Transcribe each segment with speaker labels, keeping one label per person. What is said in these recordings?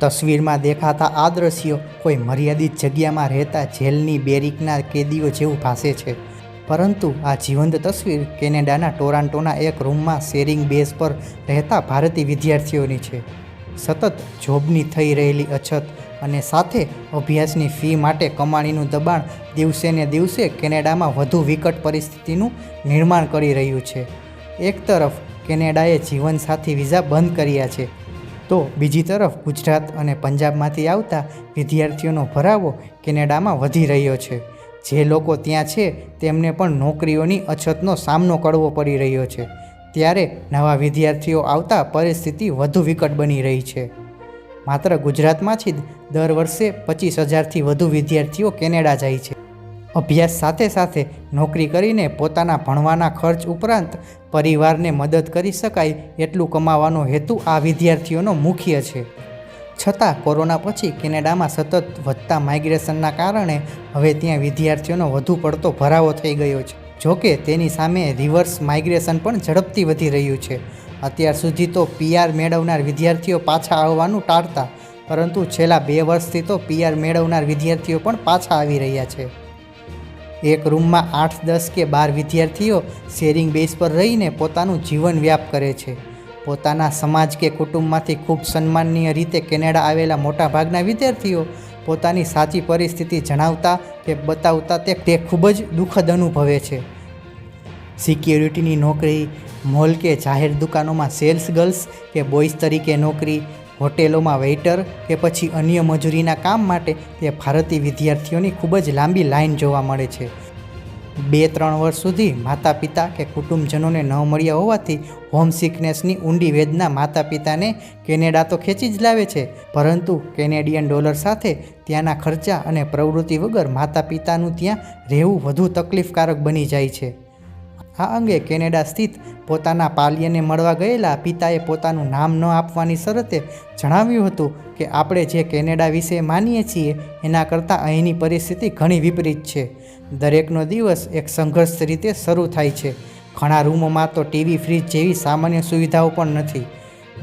Speaker 1: તસવીરમાં દેખાતા આ દ્રશ્યો કોઈ મર્યાદિત જગ્યામાં રહેતા જેલની બેરિકના કેદીઓ જેવું ભાસે છે. પરંતુ આ જીવંત તસવીર કેનેડાના ટોરાન્ટોના એક રૂમમાં શેરિંગ બેઝ પર રહેતા ભારતીય વિદ્યાર્થીઓની છે. સતત જોબની થઈ રહેલી અછત અને સાથે અભ્યાસની ફી માટે કમાણીનું દબાણ દિવસે ને દિવસે કેનેડામાં વધુ વિકટ પરિસ્થિતિનું નિર્માણ કરી રહ્યું છે. એક તરફ કેનેડાએ જીવનસાથી વિઝા બંધ કર્યા છે. તો બીજી તરફ ગુજરાત અને પંજાબમાંથી આવતા વિદ્યાર્થીઓનો ભરાવો કેનેડામાં વધી રહ્યો છે. જે લોકો ત્યાં છે, તેમને પણ નોકરીઓની અછતનો સામનો કરવો પડી રહ્યો છે. ત્યારે નવા વિદ્યાર્થીઓ આવતા પરિસ્થિતિ વધુ વિકટ બની રહી છે. માત્ર ગુજરાતમાંથી જ દર વર્ષે પચીસ હજારથી વધુ વિદ્યાર્થીઓ કેનેડા જાય છે. અભ્યાસ સાથે સાથે નોકરી કરીને પોતાના ભણવાના ખર્ચ ઉપરાંત પરિવારને મદદ કરી શકાય એટલું કમાવાનો હેતુ આ વિદ્યાર્થીઓનો મુખ્ય છે. છતાં કોરોના પછી કેનેડામાં સતત વધતા માઇગ્રેશનના કારણે હવે ત્યાં વિદ્યાર્થીઓનો વધુ પડતો ભરાવો થઈ ગયો છે. જોકે તેની સામે રિવર્સ માઇગ્રેશન પણ ઝડપથી વધી રહ્યું છે. અત્યાર સુધી તો પીઆર મેળવનાર વિદ્યાર્થીઓ પાછા આવવાનું ટાળતા, પરંતુ છેલ્લા બે વર્ષથી તો પીઆર મેળવનાર વિદ્યાર્થીઓ પણ પાછા આવી રહ્યા છે. એક રૂમમાં આઠ, દસ કે બાર વિદ્યાર્થીઓ શેરિંગ બેઝ પર રહીને પોતાનું જીવન વ્યાપ કરે છે. પોતાના સમાજ કે કુટુંબમાંથી ખૂબ સન્માનનીય રીતે કેનેડા આવેલા મોટાભાગના વિદ્યાર્થીઓ પોતાની સાચી પરિસ્થિતિ જણાવતા કે બતાવતા તે તે ખૂબ જ દુઃખદ અનુભવે છે. સિક્યોરિટીની નોકરી, મોલ કે જાહેર દુકાનોમાં સેલ્સ ગર્લ્સ કે બોયઝ તરીકે નોકરી હોટેલોમાં વેઇટર કે પછી અન્ય મજૂરીના કામ માટે તે ભારતીય વિદ્યાર્થીઓની ખૂબ જ લાંબી લાઈન જોવા મળે છે. બે ત્રણ વર્ષ સુધી માતા પિતા કે કુટુંબજનોને ન મળ્યા હોવાથી હોમ સિકનેસની ઊંડી વેદના માતા પિતાને કેનેડા તો ખેંચી જ લાવે છે, પરંતુ કેનેડિયન ડોલર સાથે ત્યાંના ખર્ચા અને પ્રવૃત્તિ વગર માતા પિતાનું ત્યાં રહેવું વધુ તકલીફકારક બની જાય છે. આ અંગે કેનેડા સ્થિત પોતાના પાલ્યને મળવા ગયેલા પિતાએ પોતાનું નામ ન આપવાની શરતે જણાવ્યું હતું કે આપણે જે કેનેડા વિશે માનીએ છીએ, એના કરતાં અહીંની પરિસ્થિતિ ઘણી વિપરીત છે. દરેકનો દિવસ એક સંઘર્ષ રીતે શરૂ થાય છે. ઘણા રૂમોમાં તો ટીવી, ફ્રીજ જેવી સામાન્ય સુવિધાઓ પણ નથી.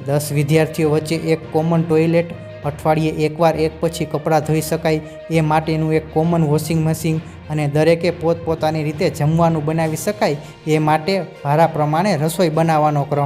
Speaker 1: દસ વિદ્યાર્થીઓ વચ્ચે એક કોમન ટોયલેટ, અઠવાડિયે એકવાર એક પછી કપડાં ધોઈ શકાય, એ માટેનું એક કોમન વોશિંગ મશીન અને દરેકે પોતપોતાની રીતે જમવાનું બનાવી શકાય એ માટે ભારા પ્રમાણે રસોઈ બનાવવાનો ક્રમ